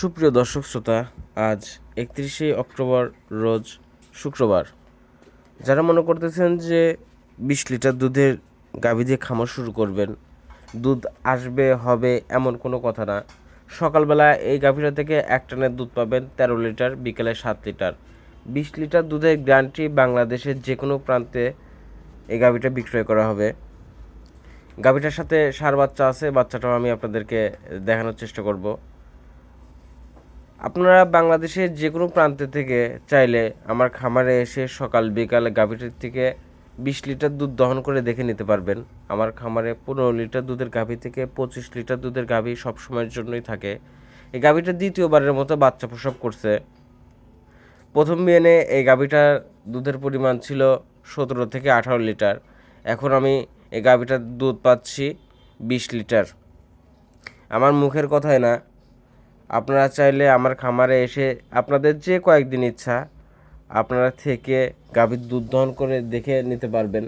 সুপ্রিয় দর্শক শ্রোতা, আজ একত্রিশে অক্টোবর রোজ শুক্রবার। যারা মনে করতেছেন যে বিশ লিটার দুধের গাভী দিয়ে খামার শুরু করবেন, দুধ আসবে, হবে এমন কোনো কথা না। সকালবেলা এই গাভীটা থেকে এক টানের দুধ পাবেন তেরো লিটার, বিকেলে সাত লিটার। বিশ লিটার দুধের গ্যারান্টি বাংলাদেশের যে কোনো প্রান্তে এই গাভীটা বিক্রয় করা হবে। গাভীটার সাথে সার বাচ্চা আছে, বাচ্চাটাও আমি আপনাদেরকে দেখানোর চেষ্টা করব। আপনারা বাংলাদেশের যে কোনো প্রান্ত থেকে চাইলে আমার খামারে এসে সকাল, বিকাল গাভীটির থেকে বিশ লিটার দুধ দহন করে দেখে নিতে পারবেন। আমার খামারে পনেরো লিটার দুধের গাভী থেকে পঁচিশ লিটার দুধের গাভী সবসময়ের জন্যই থাকে। এই গাভীটা দ্বিতীয়বারের মতো বাচ্চা প্রসব করছে। প্রথম বিয়ানে এই গাভীটার দুধের পরিমাণ ছিল সতেরো থেকে আঠারো লিটার। এখন আমি এই গাভীটার দুধ পাচ্ছি বিশ লিটার। আমার মুখের কথায় না আপনারা চাইলে আমার খামারে এসে আপনাদের যে কয়েকদিন ইচ্ছা, আপনারা থেকে গাভীর দুধ দহন করে দেখে নিতে পারবেন।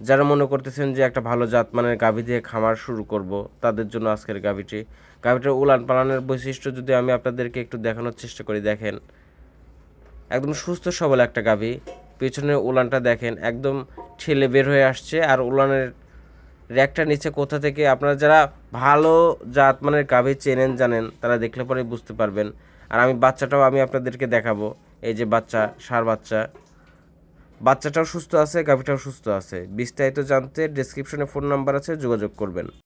যারা মনে করতেছেন যে একটা ভালো জাতমানের গাভী দিয়ে খামার শুরু করব, তাদের জন্য আজকের গাভীটি। গাভীটার উলান পালানের বৈশিষ্ট্য যদি আমি আপনাদেরকে একটু দেখানোর চেষ্টা করি, দেখেন। একদম সুস্থ, সবল একটা গাভী। পেছনের উলানটা দেখেন, একদম ঠেলে বের হয়ে আসছে, আর উলানের র্যাকটা নিচে কোথা থেকে আপনারা যারা ভালো জাত মানের গাভী চেনেন, জানেন, তারা দেখলে পরে বুঝতে পারবেন। আর আমি বাচ্চাটাও আমি আপনাদেরকে দেখাবো। এই যে বাচ্চা, সার বাচ্চা। বাচ্চাটাও সুস্থ আছে, গাভীটাও সুস্থ আছে। বিস্তারিত জানতে ডিসক্রিপশনে ফোন নাম্বার আছে, যোগাযোগ করবেন।